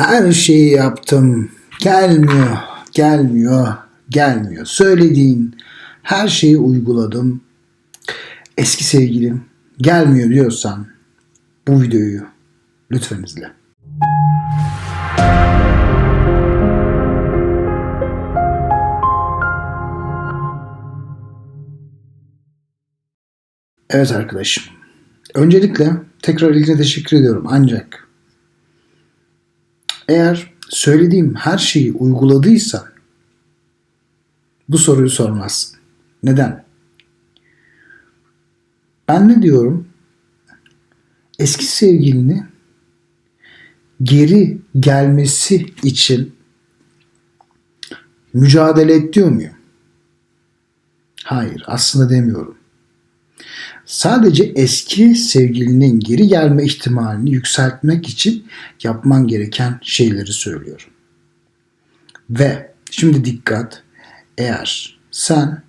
Her şeyi yaptım. Gelmiyor, gelmiyor, gelmiyor. Söylediğin her şeyi uyguladım. Eski sevgilim gelmiyor diyorsan bu videoyu lütfen izle. Evet arkadaşım. Öncelikle tekrar ilgine teşekkür ediyorum. Ancak eğer söylediğim her şeyi uyguladıysan bu soruyu sormazsın. Neden? Ben ne diyorum? Eski sevgilini geri gelmesi için mücadele et muyum? Hayır, aslında demiyorum. Sadece eski sevgilinin geri gelme ihtimalini yükseltmek için yapman gereken şeyleri söylüyorum. Ve şimdi dikkat. Eğer sen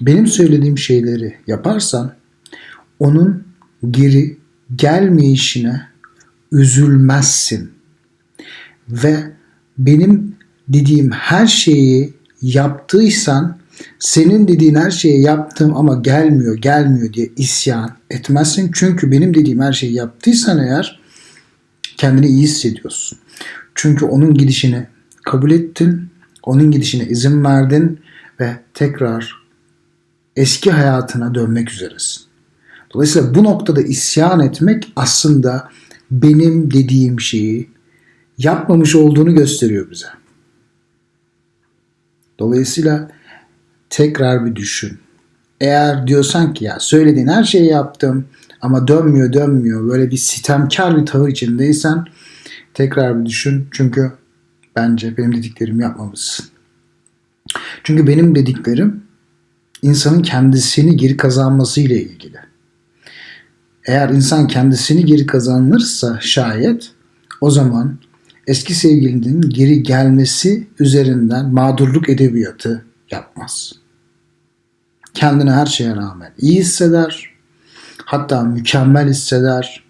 benim söylediğim şeyleri yaparsan onun geri gelmeyişine üzülmezsin. Ve benim dediğim her şeyi yaptıysan senin dediğin her şeyi yaptım ama gelmiyor gelmiyor diye isyan etmezsin. Çünkü benim dediğim her şeyi yaptıysan eğer kendini iyi hissediyorsun. Çünkü onun gidişini kabul ettin, onun gidişine izin verdin ve tekrar eski hayatına dönmek üzeresin. Dolayısıyla bu noktada isyan etmek aslında benim dediğim şeyi yapmamış olduğunu gösteriyor bize. Dolayısıyla tekrar bir düşün. Eğer diyorsan ki ya söylediğin her şeyi yaptım ama dönmüyor dönmüyor böyle bir sitemkar bir tavır içindeysen tekrar bir düşün. Çünkü bence benim dediklerimi yapmamışsın. Çünkü benim dediklerim insanın kendisini geri kazanması ile ilgili. Eğer insan kendisini geri kazanırsa şayet o zaman eski sevgilinin geri gelmesi üzerinden mağdurluk edebiyatı yapmaz. Kendini her şeye rağmen iyi hisseder, hatta mükemmel hisseder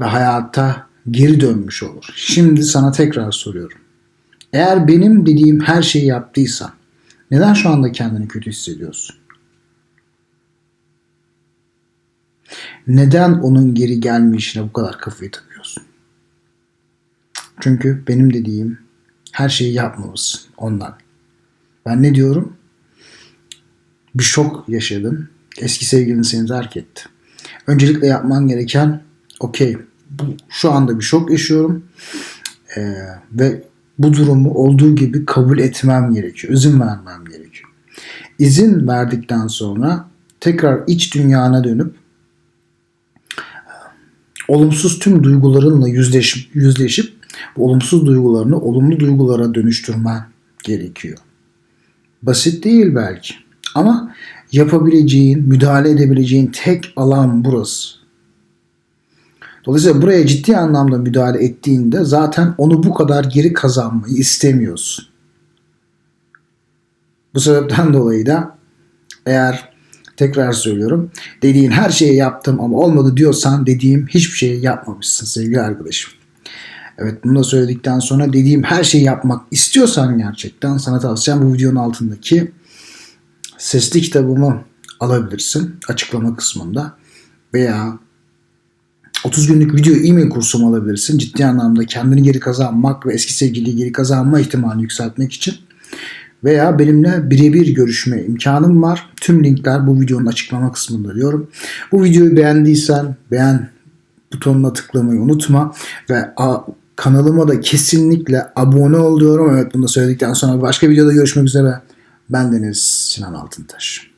ve hayata geri dönmüş olur. Şimdi sana tekrar soruyorum. Eğer benim dediğim her şeyi yaptıysan neden şu anda kendini kötü hissediyorsun? Neden onun geri gelmeyişine bu kadar kafayı takıyorsun? Çünkü benim dediğim her şeyi yapmamışsın ondan. Ben ne diyorum? Bir şok yaşadın. Eski sevgilin seni terk etti. Öncelikle yapman gereken okey bu şu anda bir şok yaşıyorum ee, ve bu durumu olduğu gibi kabul etmem gerekiyor. İzin vermem gerekiyor. İzin verdikten sonra tekrar iç dünyana dönüp olumsuz tüm duygularınla yüzleşip, yüzleşip olumsuz duygularını olumlu duygulara dönüştürmen gerekiyor. Basit değil belki ama yapabileceğin, müdahale edebileceğin tek alan burası. Dolayısıyla buraya ciddi anlamda müdahale ettiğinde zaten onu bu kadar geri kazanmayı istemiyorsun. Bu sebepten dolayı da eğer tekrar söylüyorum dediğin her şeyi yaptım ama olmadı diyorsan dediğim hiçbir şeyi yapmamışsın sevgili arkadaşım. Evet bunu da söyledikten sonra dediğim her şeyi yapmak istiyorsan gerçekten sana tavsiyem bu videonun altındaki sesli kitabımı alabilirsin açıklama kısmında veya 30 günlük video e-mail kursumu alabilirsin. Ciddi anlamda kendini geri kazanmak ve eski sevgiliyi geri kazanma ihtimalini yükseltmek için. Veya benimle birebir görüşme imkanım var. Tüm linkler bu videonun açıklama kısmında diyorum. Bu videoyu beğendiysen beğen butonuna tıklamayı unutma. Ve kanalıma da kesinlikle abone ol diyorum. Evet bunu da söyledikten sonra başka videoda görüşmek üzere. Ben Deniz Sinan Altıntaş.